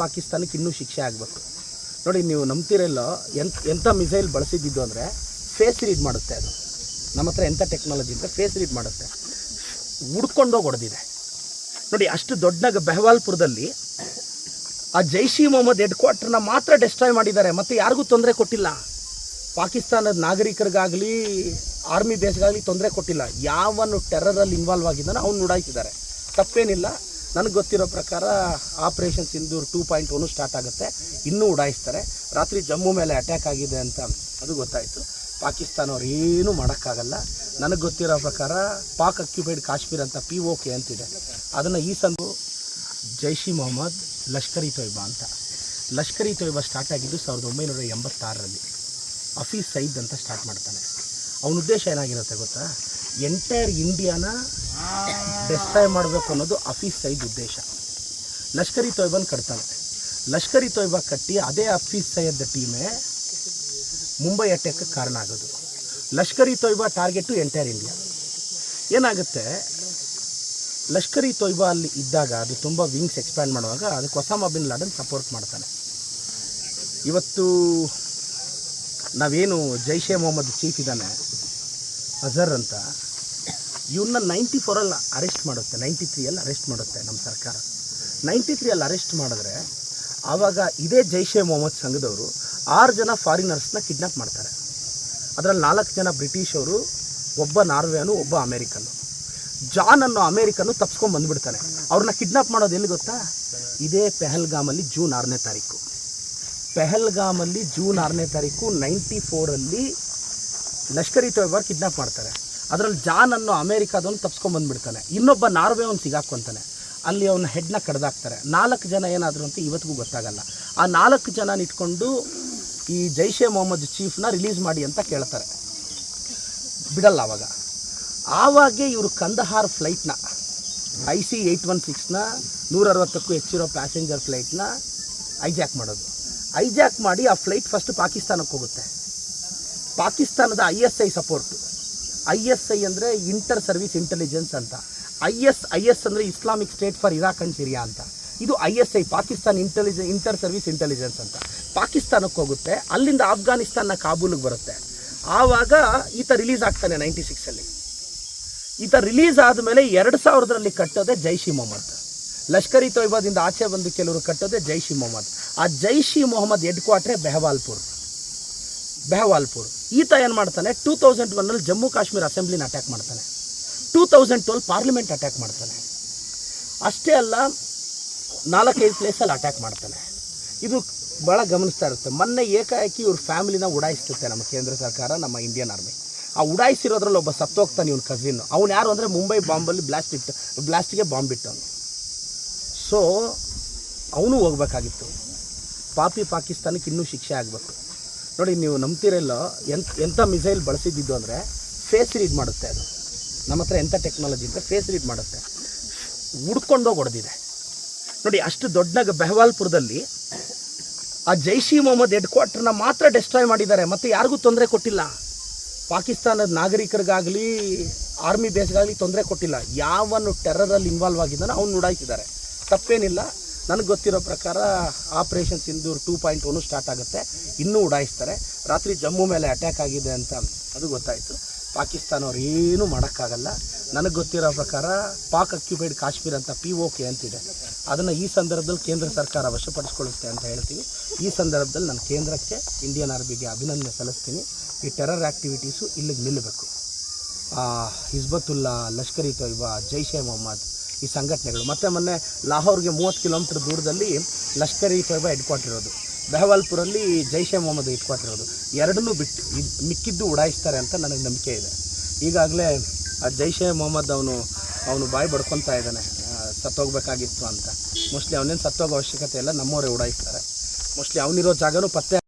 ಪಾಕಿಸ್ತಾನಕ್ಕೆ ಇನ್ನೂ ಶಿಕ್ಷೆ ಆಗಬೇಕು. ನೋಡಿ, ನೀವು ನಂಬ್ತಿರಲ್ಲೋ, ಎಂತ ಎಂಥ ಮಿಸೈಲ್ ಬಳಸಿದ್ದು ಅಂದರೆ ಫೇಸ್ ರೀಡ್ ಮಾಡುತ್ತೆ ಅದು. ನಮ್ಮ ಹತ್ರ ಎಂಥ ಟೆಕ್ನಾಲಜಿ ಅಂದರೆ ಫೇಸ್ ರೀಡ್ ಮಾಡುತ್ತೆ. ಹುಡ್ಕೊಂಡೋಗಿ ಹೊಡೆದಿದೆ. ನೋಡಿ, ಅಷ್ಟು ದೊಡ್ಡ ಬೆಹವಾಲ್ಪುರದಲ್ಲಿ ಆ ಜೈಷ್ ಮೊಹಮ್ಮದ್ ಹೆಡ್ ಕ್ವಾರ್ಟರ್ನ ಮಾತ್ರ ಡೆಸ್ಟ್ರಾಯ್ ಮಾಡಿದ್ದಾರೆ. ಮತ್ತು ಯಾರಿಗೂ ತೊಂದರೆ ಕೊಟ್ಟಿಲ್ಲ. ಪಾಕಿಸ್ತಾನದ ನಾಗರಿಕರಿಗಾಗಲಿ ಆರ್ಮಿ ಬೇಸ್ಗಾಗಲಿ ತೊಂದರೆ ಕೊಟ್ಟಿಲ್ಲ. ಯಾವನು ಟೆರರಲ್ಲಿ ಇನ್ವಾಲ್ವ್ ಆಗಿದ್ದಾನೋ ಅವ್ನು ಉಡಾಯಿಸಿದ್ದಾರೆ ತಪ್ಪೇನಿಲ್ಲ. ನನಗೆ ಗೊತ್ತಿರೋ ಪ್ರಕಾರ operation Sindoor two point one start ಆಗುತ್ತೆ. ಇನ್ನೂ ಉಡಾಯಿಸ್ತಾರೆ. ರಾತ್ರಿ ಜಮ್ಮು ಮೇಲೆ ಅಟ್ಯಾಕ್ ಆಗಿದೆ ಅಂತ ಅದು ಗೊತ್ತಾಯಿತು. ಪಾಕಿಸ್ತಾನ ಅವ್ರು ಏನೂ ಮಾಡೋಕ್ಕಾಗಲ್ಲ. ನನಗೆ ಗೊತ್ತಿರೋ ಪ್ರಕಾರ ಪಾಕ್ ಅಕ್ಯುಪೈಡ್ ಕಾಶ್ಮೀರ್ ಅಂತ ಪಿ ಓ ಕೆ ಅಂತಿದೆ. ಅದನ್ನು ಈ ಸಂದು ಜೈಷ್ ಇ ಮೊಹಮ್ಮದ್, ಲಷ್ಕರ್ ಇ ತೊಯ್ಬಾ ಅಂತ. ಲಷ್ಕರ್ ಇ ತೊಯ್ಬಾ ಸ್ಟಾರ್ಟ್ ಆಗಿದ್ದು ಸಾವಿರದ ಒಂಬೈನೂರ ಎಂಬತ್ತಾರರಲ್ಲಿ. ಹಫೀಸ್ ಸೈದ್ ಅಂತ ಸ್ಟಾರ್ಟ್ ಮಾಡ್ತಾನೆ. ಅವನ ಉದ್ದೇಶ ಏನಾಗಿರುತ್ತೆ ಗೊತ್ತಾ? ಎಂಟೈರ್ ಇಂಡಿಯಾನ ಡೆಸ್ಟ್ರಾಯ್ ಮಾಡಬೇಕು ಅನ್ನೋದು ಅಫೀಸ್ ಸೈದ್ ಉದ್ದೇಶ. ಲಷ್ಕರಿ ತೊಯ್ಬನ್ ಕಟ್ತಾನೆ ಲಷ್ಕರಿ ತೊಯ್ಬಾ ಕಟ್ಟಿ ಅದೇ ಅಫೀಸ್ ಸೈಯದ್ ಟೀಮೇ ಮುಂಬೈ ಅಟ್ಯಾಕ್ ಕಾರಣ ಆಗೋದು. Lashkar e Taiba target entire India. ಏನಾಗುತ್ತೆ? ಲಷ್ಕರಿ ತೊಯ್ಬಾ ಅಲ್ಲಿ ಇದ್ದಾಗ ಅದು ತುಂಬ ವಿಂಗ್ಸ್ ಎಕ್ಸ್ಪ್ಯಾಂಡ್ ಮಾಡುವಾಗ ಅದಕ್ಕೆ ಒಸಾಮಾ ಬಿನ್ ಲಾಡನ್ ಸಪೋರ್ಟ್ ಮಾಡ್ತಾನೆ. ಇವತ್ತು ನಾವೇನು ಜೈಷೆ ಮೊಹಮ್ಮದ್ ಚೀಫ್ ಇದ್ದಾನೆ ಅಜರ್ ಅಂತ ಇವನ್ನ ನೈಂಟಿ ಫೋರಲ್ಲಿ ಅರೆಸ್ಟ್ ಮಾಡುತ್ತೆ ನೈಂಟಿ ತ್ರೀಯಲ್ಲಿ ಅರೆಸ್ಟ್ ಮಾಡುತ್ತೆ ನಮ್ಮ ಸರ್ಕಾರ. ನೈಂಟಿ ತ್ರೀಯಲ್ಲಿ ಅರೆಸ್ಟ್ ಮಾಡಿದ್ರೆ, ಆವಾಗ ಇದೇ ಜೈಷೆ ಮೊಹಮ್ಮದ್ ಸಂಘದವರು ಆರು ಜನ ಫಾರಿನರ್ಸ್ನ ಕಿಡ್ನಾಪ್ ಮಾಡ್ತಾರೆ. ಅದರಲ್ಲಿ ನಾಲ್ಕು ಜನ ಬ್ರಿಟಿಷವರು ಒಬ್ಬ ನಾರ್ವೆಯನು ಒಬ್ಬ ಅಮೇರಿಕನ್ನು ಜಾನ್ ಅನ್ನೋ ಅಮೇರಿಕನ್ನು ತಪ್ಸ್ಕೊಂಡು ಬಂದುಬಿಡ್ತಾನೆ. ಅವ್ರನ್ನ ಕಿಡ್ನಾಪ್ ಮಾಡೋದು ಎಲ್ಲಿ ಗೊತ್ತಾ? ಇದೇ ಪೆಹಲ್ಗಾಮಲ್ಲಿ ಜೂನ್ ಆರನೇ ತಾರೀಕು. ಪೆಹಲ್ಗಾಮಲ್ಲಿ ಜೂನ್ ಆರನೇ ತಾರೀಕು ನೈಂಟಿ ಫೋರಲ್ಲಿ ಲಷ್ಕರ್ ಇ ತೊಯ್ಬಾರ್ ಕಿಡ್ನಾಪ್ ಮಾಡ್ತಾರೆ. ಅದರಲ್ಲಿ ಜಾನ್ ಅನ್ನೋ ಅಮೇರಿಕಾದವನು ತಪ್ಸ್ಕೊಂಬಂದ್ಬಿಡ್ತಾನೆ ಇನ್ನೊಬ್ಬ ನಾರ್ವೆ ಅವ್ನು ಸಿಗಾಕ್ಕೊಂತಾನೆ. ಅಲ್ಲಿ ಅವನ ಹೆಡ್ನ ಕಡ್ದಾಕ್ತಾರೆ. ನಾಲ್ಕು ಜನ ಏನಾದರೂ ಅಂತ ಇವತ್ತಿಗೂ ಗೊತ್ತಾಗಲ್ಲ. ಆ ನಾಲ್ಕು ಜನ ಇಟ್ಕೊಂಡು ಈ ಜೈಷೆ ಮೊಹಮ್ಮದ್ ಚೀಫ್ನ ರಿಲೀಸ್ ಮಾಡಿ ಅಂತ ಕೇಳ್ತಾರೆ. ಬಿಡಲ್ಲ ಆವಾಗ ಆವಾಗೆ ಇವರು ಕಂದಹಾರ್ ಫ್ಲೈಟ್ನ ಐ ಸಿ ಏಯ್ಟ್ ಒನ್ ಸಿಕ್ಸ್ನ ನೂರ ಅರವತ್ತಕ್ಕೂ ಹೆಚ್ಚಿರೋ ಪ್ಯಾಸೆಂಜರ್ ಫ್ಲೈಟ್ನ ಐಜ್ಯಾಕ್ ಮಾಡೋದು. ಐಜ್ಯಾಕ್ ಮಾಡಿ ಆ ಫ್ಲೈಟ್ ಫಸ್ಟ್ ಪಾಕಿಸ್ತಾನಕ್ಕೆ ಹೋಗುತ್ತೆ. ಪಾಕಿಸ್ತಾನದ I S I support. I S I ಅಂದರೆ ಇಂಟರ್ ಸರ್ವಿಸ್ ಇಂಟೆಲಿಜೆನ್ಸ್ ಅಂತ. ಐ ಎಸ್ ಐ ಎಸ್ ಅಂದರೆ Islamic State for Iraq and Syria ಅಂತ. ಇದು I S I, Pakistan intelligence, inter service intelligence ಅಂತ. ಪಾಕಿಸ್ತಾನಕ್ಕೆ ಹೋಗುತ್ತೆ, ಅಲ್ಲಿಂದ ಆಫ್ಘಾನಿಸ್ತಾನ ಕಾಬೂಲಿಗೆ ಬರುತ್ತೆ. ಆವಾಗ ಈತ ರಿಲೀಸ್ ಆಗ್ತಾನೆ ನೈಂಟಿ ಸಿಕ್ಸಲ್ಲಿ ಈತ ರಿಲೀಸ್ ಆದಮೇಲೆ ಎರಡು ಸಾವಿರದಲ್ಲಿ ಕಟ್ಟೋದೆ ಜೈಷ್ ಇ ಮೊಹಮ್ಮದ್. ಲಷ್ಕರಿ ತೊಯ್ಬಾದಿಂದ ಆಚೆ ಬಂದು ಕೆಲವರು ಕಟ್ಟೋದೆ ಜೈಷ್ ಇ ಮೊಹಮ್ಮದ್. ಆ ಜೈಷ್ ಇ ಮೊಹಮ್ಮದ್ ಹೆಡ್ ಕ್ವಾರ್ಟ್ರೆ ಬೆಹವಾಲ್ಪುರ್. ಬೆಹವಾಲ್ಪುರ್. ಈತ ಏನು ಮಾಡ್ತಾನೆ? ಟೂ ತೌಸಂಡ್ ಒನ್ನಲ್ಲಿ ಜಮ್ಮು ಕಾಶ್ಮೀರ ಅಸೆಂಬ್ಲಿನ ಅಟ್ಯಾಕ್ ಮಾಡ್ತಾನೆ. Two thousand twelve parliament attack ಮಾಡ್ತಾನೆ. ಅಷ್ಟೇ ಅಲ್ಲ, ನಾಲ್ಕೈದು ಪ್ಲೇಸಲ್ಲಿ ಅಟ್ಯಾಕ್ ಮಾಡ್ತಾನೆ. ಇದು ಭಾಳ ಗಮನಿಸ್ತಾ ಇರುತ್ತೆ. ಮೊನ್ನೆ ಏಕಾಏಕಿ ಇವ್ರ ಫ್ಯಾಮಿಲಿನ ಉಡಾಯಿಸ್ತಿರ್ತೆ ನಮ್ಮ ಕೇಂದ್ರ ಸರ್ಕಾರ, ನಮ್ಮ ಇಂಡಿಯನ್ ಆರ್ಮಿ ಆ ಉಡಾಯಿಸಿರೋದ್ರಲ್ಲಿ ಒಬ್ಬ ಸತ್ತೋಗ್ತಾನೆ ಇವನು ಕಸಿನ್ ಅವ್ನು ಯಾರು ಅಂದರೆ ಮುಂಬೈ ಬಾಂಬಲ್ಲಿ ಬ್ಲಾಸ್ಟ್ ಇಟ್ಟು ಬ್ಲಾಸ್ಟಿಗೆ ಬಾಂಬ್ ಇಟ್ಟವನು. ಸೊ ಅವನು ಹೋಗ್ಬೇಕಾಗಿತ್ತು. ಪಾಪಿ ಪಾಕಿಸ್ತಾನಕ್ಕೆ ಇನ್ನೂ ಶಿಕ್ಷೆ ಆಗಬೇಕು. ನೋಡಿ, ನೀವು ನಂಬ್ತಿರಲ್ಲ ಎಂತ ಎಂಥ ಮಿಸೈಲ್ ಬಳಸಿದ್ದು ಅಂದರೆ ಫೇಸ್ ರೀಡ್ ಮಾಡುತ್ತೆ ಅದು. ನಮ್ಮ ಹತ್ರ ಎಂಥ ಟೆಕ್ನಾಲಜಿ ಅಂದರೆ ಫೇಸ್ ರೀಡ್ ಮಾಡುತ್ತೆ. ಹುಡ್ಕೊಂಡೋಗಿ ಹೊಡೆದಿದೆ. ನೋಡಿ, ಅಷ್ಟು ದೊಡ್ಡ ಬೆಹವಾಲ್ಪುರದಲ್ಲಿ ಆ ಜೈಷ್ ಮೊಹಮ್ಮದ್ ಹೆಡ್ ಕ್ವಾರ್ಟರ್ನ ಮಾತ್ರ ಡೆಸ್ಟ್ರಾಯ್ ಮಾಡಿದ್ದಾರೆ. ಮತ್ತು ಯಾರಿಗೂ ತೊಂದರೆ ಕೊಟ್ಟಿಲ್ಲ. ಪಾಕಿಸ್ತಾನದ ನಾಗರಿಕರಿಗಾಗಲಿ ಆರ್ಮಿ ಬೇಸ್ಗಾಗಲಿ ತೊಂದರೆ ಕೊಟ್ಟಿಲ್ಲ. ಯಾವನು ಟೆರರಲ್ಲಿ ಇನ್ವಾಲ್ವ್ ಆಗಿದ್ದಾನೋ, ಅವ್ನು ಉಡಾಯಿಸಿದ್ದಾರೆ ತಪ್ಪೇನಿಲ್ಲ. ನನಗೆ ಗೊತ್ತಿರೋ ಪ್ರಕಾರ operation Sindoor two point one start ಆಗುತ್ತೆ. ಇನ್ನೂ ಉಡಾಯಿಸ್ತಾರೆ. ರಾತ್ರಿ ಜಮ್ಮು ಮೇಲೆ ಅಟ್ಯಾಕ್ ಆಗಿದೆ ಅಂತ ಅದು ಗೊತ್ತಾಯಿತು. ಪಾಕಿಸ್ತಾನ ಅವ್ರು ಏನೂ ಮಾಡೋಕ್ಕಾಗಲ್ಲ. ನನಗೆ ಗೊತ್ತಿರೋ ಪ್ರಕಾರ ಪಾಕ್ ಅಕ್ಯುಪೈಡ್ ಕಾಶ್ಮೀರ ಅಂತ ಪಿ ಓ ಕೆ ಅಂತಿದೆ. ಅದನ್ನು ಈ ಸಂದರ್ಭದಲ್ಲಿ ಕೇಂದ್ರ ಸರ್ಕಾರ ವಶಪಡಿಸ್ಕೊಳ್ಳುತ್ತೆ ಅಂತ ಹೇಳ್ತೀವಿ. ಈ ಸಂದರ್ಭದಲ್ಲಿ ನಾನು ಕೇಂದ್ರಕ್ಕೆ ಇಂಡಿಯನ್ ಆರ್ಮಿಗೆ ಅಭಿನಂದನೆ ಸಲ್ಲಿಸ್ತೀನಿ. ಈ ಟೆರರ್ ಆ್ಯಕ್ಟಿವಿಟೀಸು ಇಲ್ಲಿಗೆ ನಿಲ್ಲಬೇಕು ಹಿಜ್ಬತುಲ್ಲಾ ಲಷ್ಕರ್ ಇ ತೊಯ್ಬಾ, ಜೈಷ್ ಎ ಮೊಹಮ್ಮದ್. ಈ ಸಂಘಟನೆಗಳು. ಮತ್ತು ಮೊನ್ನೆ ಲಾಹೋರ್ಗೆ ಮೂವತ್ತು ಕಿಲೋಮೀಟರ್ ದೂರದಲ್ಲಿ ಲಷ್ಕರ್ ಇ ಹೆಡ್ ಕ್ವಾರ್ಟರ್ ಇರೋದು. ಬೆಹವಾಲ್ಪುರಲ್ಲಿ ಜೈಷೆ ಮೊಹಮ್ಮದ್ ಹೆಡ್ ಕ್ವಾರ್ಟರ್ ಇರೋದು. ಎರಡನ್ನೂ ಬಿಟ್ಟು ಮಿಕ್ಕಿದ್ದು ಉಡಾಯಿಸ್ತಾರೆ ಅಂತ ನನಗೆ ನಂಬಿಕೆ ಇದೆ. ಈಗಾಗಲೇ ಆ ಜೈಷೆ ಮೊಹಮ್ಮದ್ ಅವನು ಅವನು ಬಾಯಿ ಬಡ್ಕೊತಾ ಇದ್ದಾನೆ. ಸತ್ತೋಗ್ಬೇಕಾಗಿತ್ತು ಅಂತ. ಮೋಸ್ಟ್ಲಿ ಅವನೇನು ಸತ್ತೋಗೋ ಅವಶ್ಯಕತೆ ಇಲ್ಲ, ನಮ್ಮವರೇ ಉಡಾಯಿಸ್ತಾರೆ. ಮೋಸ್ಟ್ಲಿ ಅವನಿರೋ ಜಾಗನೂ ಪತ್ತೆ